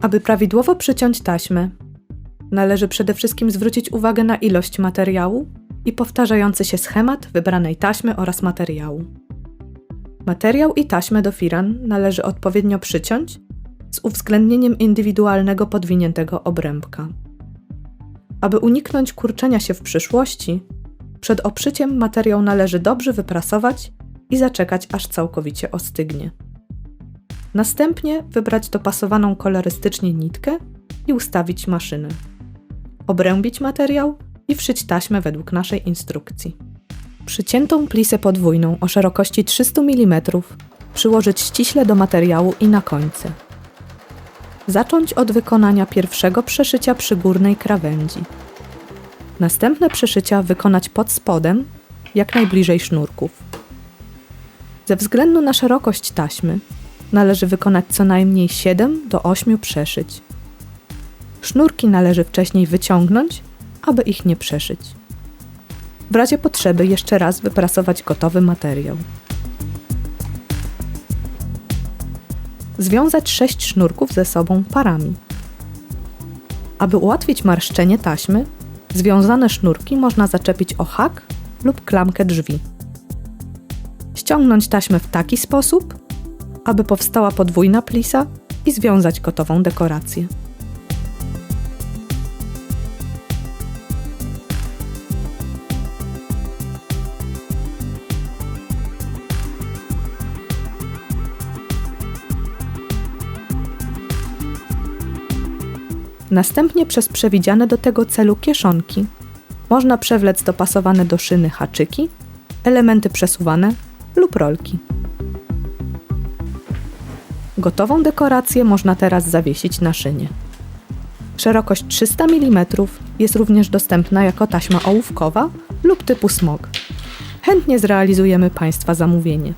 Aby prawidłowo przyciąć taśmę, należy przede wszystkim zwrócić uwagę na ilość materiału i powtarzający się schemat wybranej taśmy oraz materiału. Materiał i taśmę do firan należy odpowiednio przyciąć z uwzględnieniem indywidualnego podwiniętego obrębka. Aby uniknąć kurczenia się w przyszłości, przed oprzyciem materiał należy dobrze wyprasować i zaczekać, aż całkowicie ostygnie. Następnie wybrać dopasowaną kolorystycznie nitkę i ustawić maszynę. Obrębić materiał i wszyć taśmę według naszej instrukcji. Przyciętą plisę podwójną o szerokości 300 mm przyłożyć ściśle do materiału i na końce. Zacząć od wykonania pierwszego przeszycia przy górnej krawędzi. Następne przeszycia wykonać pod spodem, jak najbliżej sznurków. Ze względu na szerokość taśmy należy wykonać co najmniej 7 do 8 przeszyć. Sznurki należy wcześniej wyciągnąć, aby ich nie przeszyć. W razie potrzeby jeszcze raz wyprasować gotowy materiał. Związać sześć sznurków ze sobą parami. Aby ułatwić marszczenie taśmy, związane sznurki można zaczepić o hak lub klamkę drzwi. Ściągnąć taśmę w taki sposób, aby powstała podwójna plisa i związać gotową dekorację. Następnie przez przewidziane do tego celu kieszonki można przewlec dopasowane do szyny haczyki, elementy przesuwane lub rolki. Gotową dekorację można teraz zawiesić na szynie. Szerokość 300 mm jest również dostępna jako taśma ołówkowa lub typu smog. Chętnie zrealizujemy Państwa zamówienie.